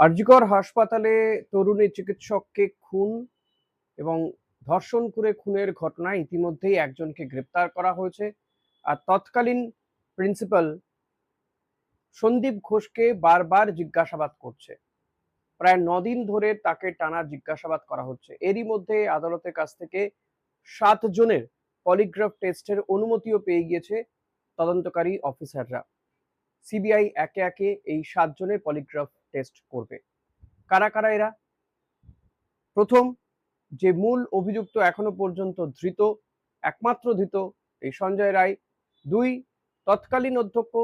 আরজিকর হাসপাতালে তরুণী চিকিৎসককে খুন এবং ধর্ষণ করে খুনের ঘটনায় ইতিমধ্যেই একজনকে গ্রেপ্তার করা হয়েছে। আর তৎকালীন প্রিন্সিপাল সন্দীপ ঘোষকে বারবার জিজ্ঞাসাবাদ করছে। প্রায় নদিন ধরে তাকে টানা জিজ্ঞাসাবাদ করা হচ্ছে। এরই মধ্যে আদালতের কাছ থেকে সাত জনের পলিগ্রাফ টেস্টের অনুমতিও পেয়ে গিয়েছে তদন্তকারী অফিসাররা। সিবিআই একে একে এই সাতজনের পলিগ্রাফ টেস্ট করবে। কারা কারা এরা? প্রথম, যে মূল অভিযুক্ত এখনও পর্যন্ত ধৃত, একমাত্র ধৃত এই সঞ্জয় রায়। দুই, তৎকালীন অধ্যক্ষ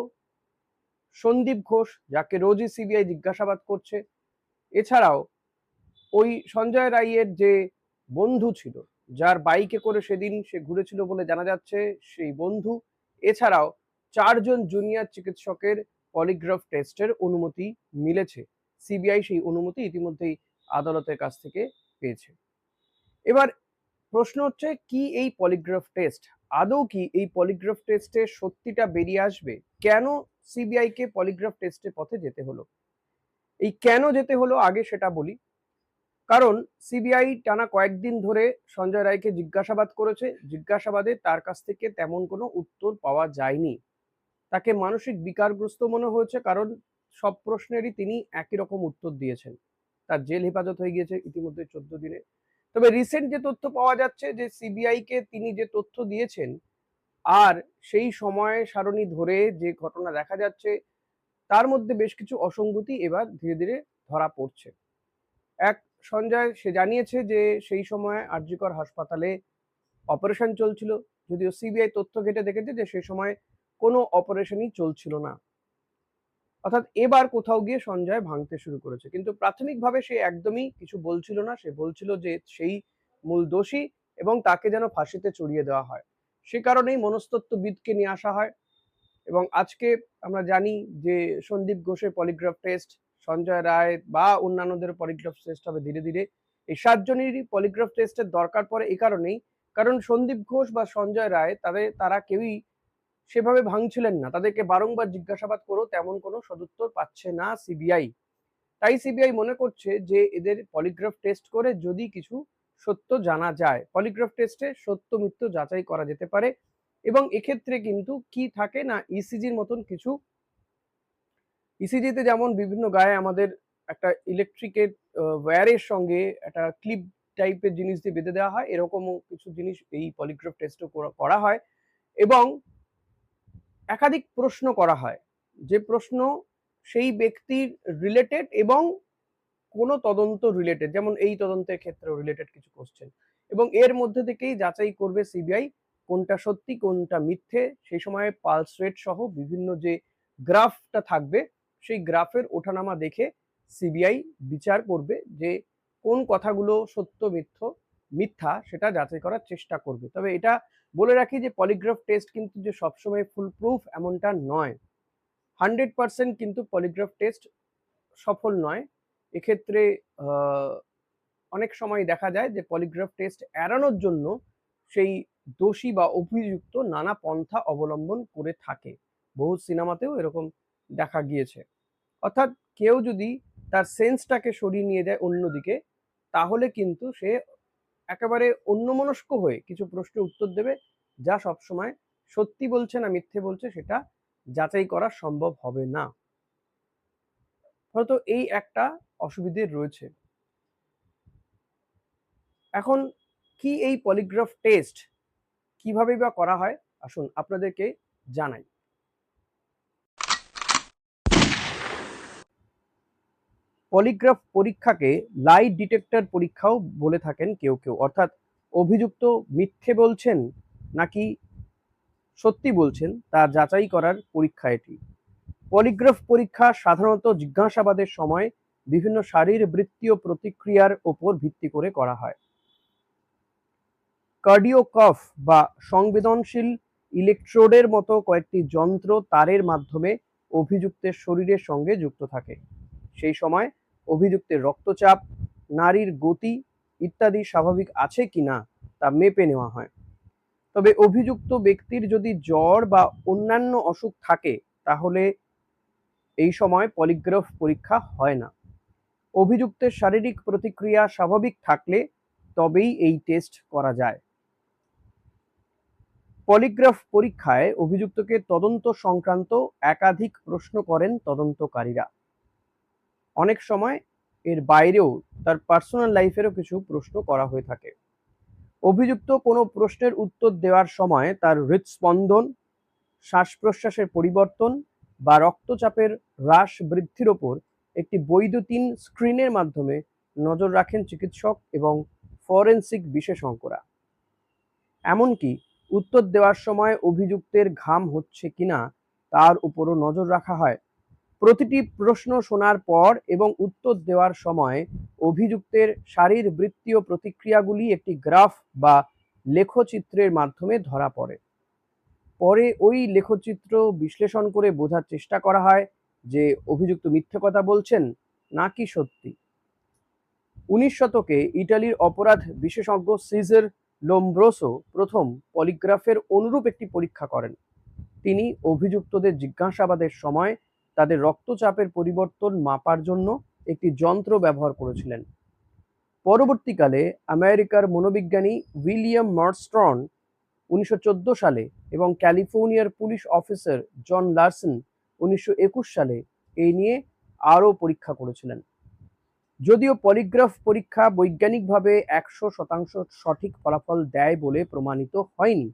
সন্দীপ ঘোষ, যাকে রোজই সিবিআই জিজ্ঞাসাবাদ করছে। এছাড়াও, ওই সঞ্জয় রায়ের যে বন্ধু ছিল, যার বাইকে করে সেদিন সে ঘুরেছিল বলে জানা যাচ্ছে, সেই বন্ধু। এছাড়াও, চারজন জুনিয়র চিকিৎসকের পলিগ্রাফ টেস্টের অনুমতি মিলেছে। সিবিআই সেই অনুমতি ইতিমধ্যেই আদালতের কাছ থেকে পেয়েছে। এবার প্রশ্ন হচ্ছে, কি এই পলিগ্রাফ টেস্ট, আদৌ কি এই পলিগ্রাফ টেস্টে সত্যিটা বেরিয়ে আসবে? কেন সিবিআই কে পলিগ্রাফ টেস্টের পথে যেতে হলো? এই কেন যেতে হলো আগে সেটা বলি। কারণ সিবিআই টানা কয়েকদিন ধরে সঞ্জয় রায়কে জিজ্ঞাসাবাদ করেছে। জিজ্ঞাসাবাদে তার কাছ থেকে তেমন কোনো উত্তর পাওয়া যায়নি। তাকে মানসিক বিকারগ্রস্ত মনে হয়েছে কারণ সব প্রশ্নেরই তিনি একই রকম উত্তর দিয়েছেন। তার জেল হেফাজত হয়ে গিয়েছে ইতিমধ্যে চোদ্দ দিনে। তবে রিসেন্ট যে তথ্য পাওয়া যাচ্ছে যে সিবিআই কে তিনি যে তথ্য দিয়েছেন, আর সেই সময় সারণী ধরে যে ঘটনা দেখা যাচ্ছে, তার মধ্যে বেশ কিছু অসঙ্গতি এবার ধীরে ধীরে ধরা পড়ছে। এক সঞ্জয় সে জানিয়েছে যে সেই সময় আরজিকর হাসপাতালে অপারেশন চলছিল, যদিও সিবিআই তথ্য ঘেটে দেখেছে যে সেই সময় কোনো অপারেশনই চলছিল না। অর্থাৎ এবার কোথাও গিয়ে সঞ্জয় ভাঙতে শুরু করেছে। কিন্তু প্রাথমিকভাবে সে একদমই কিছু বলছিল না। সে বলছিল যে সেই মূল দোষী এবং তাকে যেন ফাঁসিতে চড়িয়ে দেওয়া হয়। সে কারণেই মনস্তত্ত্ববিদকে নিয়ে আসা হয় এবং আজকে আমরা জানি যে সন্দীপ ঘোষের পলিগ্রাফ টেস্ট, সঞ্জয় রায় বা অন্যান্যদের পলিগ্রাফ টেস্ট হবে ধীরে ধীরে। এই সাতজনেরই পলিগ্রাফ টেস্টের দরকার পড়ে এই কারণেই। কারণ সন্দীপ ঘোষ বা সঞ্জয় রায়, তাদের, তারা কেউই সেভাবে ভাঙছিলেন না। তাদেরকে বারংবার জিজ্ঞাসাবাদ করেও তেমন কোনো সদুত্তর পাচ্ছে না সিবিআই। তাই সিবিআই মনে করছে যে, এদের পলিগ্রাফ টেস্ট করে যদি কিছু সত্য জানা যায়, পলিগ্রাফ টেস্টে সত্য মিথ্য যাচাই করা যেতে পারে এবং এক্ষেত্রে কিন্তু কি থাকে না ইসিজির মতন কিছু ইসিজিতে যেমন বিভিন্ন গায়ে আমাদের একটা ইলেকট্রিকের ওয়্যারের সঙ্গে একটা ক্লিপ টাইপের জিনিস দিয়ে বেঁধে দেওয়া হয়, এরকমও কিছু জিনিস এই পলিগ্রাফ টেস্টও করা হয় এবং একাধিক প্রশ্ন করা হয়। যে প্রশ্ন সেই ব্যক্তির রিলেটেড এবং কোনো তদন্ত রিলেটেড যেমন এই তদন্তের ক্ষেত্রে রিলেটেড কিছু কোশ্চেন এবং এর মধ্যে থেকেই যাচাই করবে সিবিআই কোনটা সত্যি, কোনটা মিথ্যে, সেই সময় পালস রেট সহ বিভিন্ন যে গ্রাফটা থাকবে, সেই গ্রাফের ওঠানামা দেখে সিবিআই বিচার করবে যে কোন কথাগুলো সত্য, মিথ্য মিথ্যা সেটা যাচাই করার চেষ্টা করবে। তবে এটা বলে রাখি যে পলিগ্রাফ টেস্ট কিন্তু যে সবসময় ফুল প্রুফ এমনটা নয়। হান্ড্রেড পার্সেন্ট কিন্তু পলিগ্রাফ টেস্ট সফল নয়। এক্ষেত্রে অনেক সময় দেখা যায় যে পলিগ্রাফ টেস্ট এড়ানোর জন্য সেই দোষী বা অভিযুক্ত নানা পন্থা অবলম্বন করে থাকে। বহু সিনেমাতেও এরকম দেখা গিয়েছে। অর্থাৎ কেউ যদি তার সেন্সটাকে সরিয়ে নিয়ে যায় অন্যদিকে, তাহলে কিন্তু সে একেবারে অন্যমনস্ক হয়ে কিছু প্রশ্নের উত্তর দেবে, যা সবসময় সত্যি বলছে না মিথ্যে বলছে সেটা যাচাই করা সম্ভব হবে না। হয়তো এই একটা অসুবিধে রয়েছে। এখন কি এই পলিগ্রাফ টেস্ট কীভাবে বা করা হয়? আসুন আপনাদেরকে জানাই। পলিগ্রাফ পরীক্ষাকে লাই ডিটেক্টর পরীক্ষাও বলে থাকেন কেউ কেউ। অর্থাৎ অভিযুক্ত মিথ্যে বলছেন নাকি সত্যি বলছেন তা যাচাই করার পরীক্ষা এটি। পলিগ্রাফ পরীক্ষা সাধারণত জিজ্ঞাসাবাদের সময় বিভিন্ন শারীরবৃত্তীয় প্রতিক্রিয়ার ওপর ভিত্তি করে করা হয়। কার্ডিওকফ বা সংবেদনশীল ইলেকট্রোডের মতো কয়েকটি যন্ত্র তারের মাধ্যমে অভিযুক্তের শরীরের সঙ্গে যুক্ত থাকে। সেই সময় অভিযুক্তের রক্তচাপ, নারীর গতি ইত্যাদি স্বাভাবিক আছে কিনা তা মেপে নেওয়া হয়। তবে অভিযুক্ত ব্যক্তির যদি জ্বর বা অন্যান্য অসুখ থাকে, তাহলে এই সময় পলিগ্রাফ পরীক্ষা হয় না। অভিযুক্তের শারীরিক প্রতিক্রিয়া স্বাভাবিক থাকলে তবেই এই টেস্ট করা যায়। পলিগ্রাফ পরীক্ষায় অভিযুক্তকে তদন্ত সংক্রান্ত একাধিক প্রশ্ন করেন তদন্তকারীরা। অনেক সময় এর বাইরেও তার পার্সোনাল লাইফেরও কিছু প্রশ্ন করা হয়ে থাকে। অভিযুক্ত কোনো প্রশ্নের উত্তর দেওয়ার সময় তার হৃদস্পন্দন শ্বাস প্রশ্বাসের পরিবর্তন বা রক্তচাপের হ্রাস বৃদ্ধির ওপর একটি বৈদ্যুতিন স্ক্রিনের মাধ্যমে নজর রাখেন চিকিৎসক এবং ফরেনসিক বিশেষজ্ঞরা। এমনকি উত্তর দেওয়ার সময় অভিযুক্তের ঘাম হচ্ছে কিনা তার উপরও নজর রাখা হয়। প্রতিটি প্রশ্ন শোনার পর এবং উত্তর দেওয়ার সময় অভিযুক্তের শারীরবৃত্তীয় প্রতিক্রিয়াগুলি একটি গ্রাফ বা লেখচিত্রের মাধ্যমে ধরা পড়ে। পরে ওই লেখচিত্র বিশ্লেষণ করে বোঝার চেষ্টা করা হয় যে অভিযুক্ত মিথ্যে কথা বলছেন নাকি সত্যি। উনিশ শতকে ইটালির অপরাধ বিশেষজ্ঞ সিজার লোমব্রোসো প্রথম পলিগ্রাফের অনুরূপ একটি পরীক্ষা করেন। তিনি অভিযুক্তদের জিজ্ঞাসাবাদের সময় তাদের রক্তচাপের পরিবর্তন মাপার জন্য একটি যন্ত্র ব্যবহার করেছিলেন। পরবর্তীকালে আমেরিকার মনোবিজ্ঞানী উইলিয়াম মার্স্ট্রন উনিশশো সালে এবং ক্যালিফোর্নিয়ার পুলিশ অফিসার জন লার্সন উনিশশো একুশ সালে এই নিয়ে আরও পরীক্ষা করেছিলেন। যদিও পলিগ্রাফ পরীক্ষা বৈজ্ঞানিকভাবে একশো শতাংশ সঠিক ফলাফল দেয় বলে প্রমাণিত হয়নি।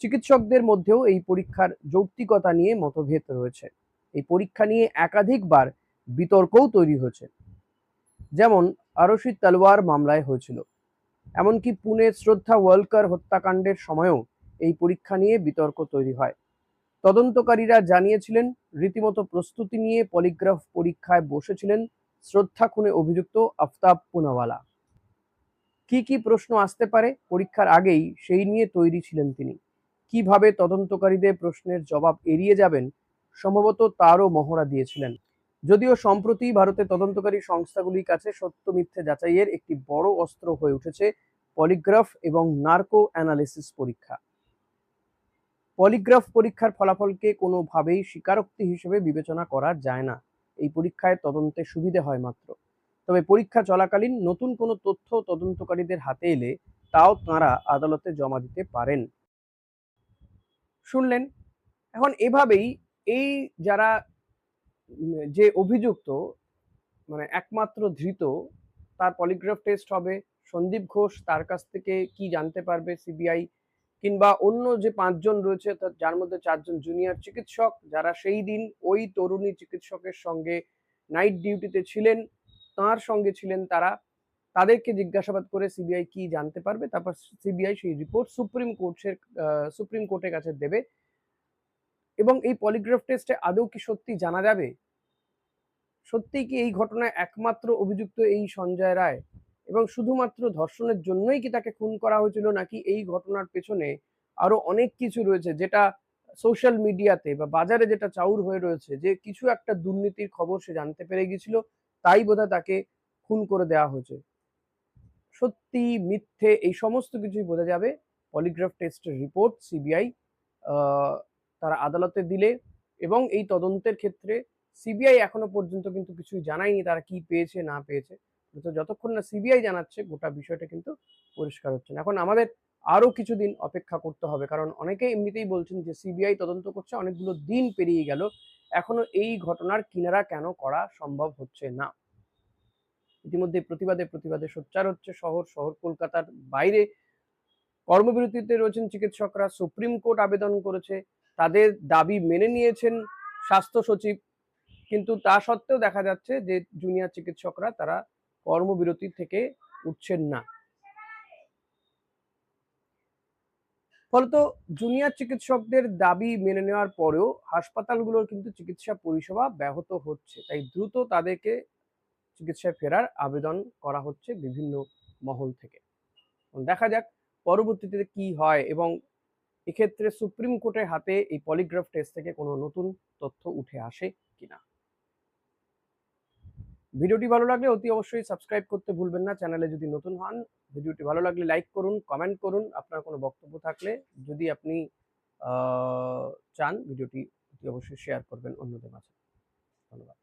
চিকিৎসকদের মধ্যেও এই পরীক্ষার যৌক্তিকতা নিয়ে মতভেদ রয়েছে। এই পরীক্ষা নিয়ে একাধিকবার বিতর্কও তৈরি হয়েছে। যেমন আরশি তলোয়ার মামলায় হয়েছিল। এমনকি পুনে শ্রদ্ধা ওয়ালকার হত্যাকাণ্ডের সময়ও এই পরীক্ষা নিয়ে বিতর্ক তৈরি হয়। তদন্তকারীরা জানিয়েছিলেন, রীতিমতো প্রস্তুতি নিয়ে পলিগ্রাফ পরীক্ষায় বসেছিলেন শ্রদ্ধা খুনে অভিযুক্ত আফতাব পুনাওয়ালা। কি কি প্রশ্ন আসতে পারে পরীক্ষার আগেই সেই নিয়ে তৈরি ছিলেন তিনি। কীভাবে তদন্তকারীদের প্রশ্নের জবাব এড়িয়ে যাবেন সম্ভবত তারও মহড়া দিয়েছিলেন। যদিও সম্প্রতি ভারতের তদন্তকারী সংস্থাগুলির কাছে সত্য মিথ্যে যাচাইয়ের একটি বড় অস্ত্র হয়ে উঠেছে পলিগ্রাফ এবং নার্কো অ্যানালিসিস পরীক্ষা। পলিগ্রাফ পরীক্ষার ফলাফলকে কোনোভাবেই স্বীকারোক্তি হিসেবে বিবেচনা করা যায় না। এই পরীক্ষায় তদন্তে সুবিধে হয় মাত্র। তবে পরীক্ষা চলাকালীন নতুন কোনো তথ্য তদন্তকারীদের হাতে এলে তাও তাঁরা আদালতে জমা দিতে পারেন। শুনলেন? এখন এভাবেই এই যারা যে অভিযুক্ত মানে একমাত্র ধৃত, তার পলিগ্রাফ টেস্ট হবে, সন্দীপ ঘোষ তার কাছ থেকে কি জানতে পারবে সিবিআই কিংবা অন্য যে পাঁচজন রয়েছে যার মধ্যে চারজন জুনিয়র চিকিৎসক, যারা সেই দিন ওই তরুণী চিকিৎসকের সঙ্গে নাইট ডিউটিতে ছিলেন, তার সঙ্গে ছিলেন তারা, তাদেরকে জিজ্ঞাসাবাদ করে সিবিআই কি জানতে পারবে, তারপর সিবিআই সেই রিপোর্ট সুপ্রিম কোর্টের সুপ্রিম কোর্টের কাছে দেবে এবং এই পলিগ্রাফ টেস্টে আদৌ কি সত্যি জানা যাবে? সত্যি কি এই ঘটনায় একমাত্র অভিযুক্ত এই সঞ্জয় রায়? এবং শুধুমাত্র ধর্ষণের জন্যই কি তাকে খুন করা হয়েছিল নাকি এই ঘটনার পেছনে আরও অনেক কিছু রয়েছে যেটা সোশ্যাল মিডিয়াতে বা বাজারে যেটা চাউর হয়ে রয়েছে যে কিছু একটা দুর্নীতির খবর সে জানতে পেরে গিয়েছিল, তাই বোধহয় তাকে খুন করে দেওয়া হয়েছে। সত্যি মিথ্যে এই সমস্ত কিছুই বোঝা যাবে। পলিগ্রাফ টেস্টের রিপোর্ট সিবিআই তারা আদালতে দিলে এবং এই তদন্তের ক্ষেত্রে সিবিআই এখনও পর্যন্ত কিন্তু কিছুই জানায়নি তারা কি পেয়েছে, না পেয়েছে। তো যতক্ষণ না সিবিআই জানাচ্ছে, গোটা বিষয়টা কিন্তু পরিষ্কার হচ্ছে না। এখন আমাদের আরও কিছুদিন অপেক্ষা করতে হবে, কারণ অনেকে এমনিতেই বলছেন যে সিবিআই তদন্ত করছে, অনেকগুলো দিন পেরিয়ে গেল। এখনও এই ঘটনার কিনারা কেন করা সম্ভব হচ্ছে না? ইতিমধ্যে প্রতিবাদে প্রতিবাদে সোচ্চার হচ্ছে শহর শহর কলকাতার বাইরে। কর্মবিরতিতে রয়েছেন চিকিৎসকরা, সুপ্রিম কোর্ট আবেদন করেছে। তাদের দাবি মেনে নিয়েছেন স্বাস্থ্য সচিব। কিন্তু তা সত্ত্বেও দেখা যাচ্ছে যে জুনিয়র চিকিৎসকরা তারা কর্মবিরতি থেকে উঠছেন না। ফলত জুনিয়র চিকিৎসকদের দাবি মেনে নেওয়ার পরেও হাসপাতালগুলোর কিন্তু চিকিৎসা পরিষেবা ব্যাহত হচ্ছে। তাই দ্রুত তাদেরকে চিকিৎসায় ফেরার আবেদন করা হচ্ছে বিভিন্ন মহল থেকে। দেখা যাক পরবর্তীতে কি হয় এবং এক্ষেত্রে সুপ্রিম কোর্টের হাতে এই পলিগ্রাফ টেস্ট থেকে কোনো নতুন তথ্য উঠে আসে কিনা? ভিডিওটি ভালো লাগলে অতি অবশ্যই সাবস্ক্রাইব করতে ভুলবেন না। চ্যানেলে যদি নতুন হন, ভিডিওটি ভালো লাগলে লাইক করুন কমেন্ট করুন। আপনার কোনো বক্তব্য থাকলে যদি আপনি চান, ভিডিওটি অতি অবশ্যই শেয়ার করবেন অন্যদের মাঝে। ধন্যবাদ।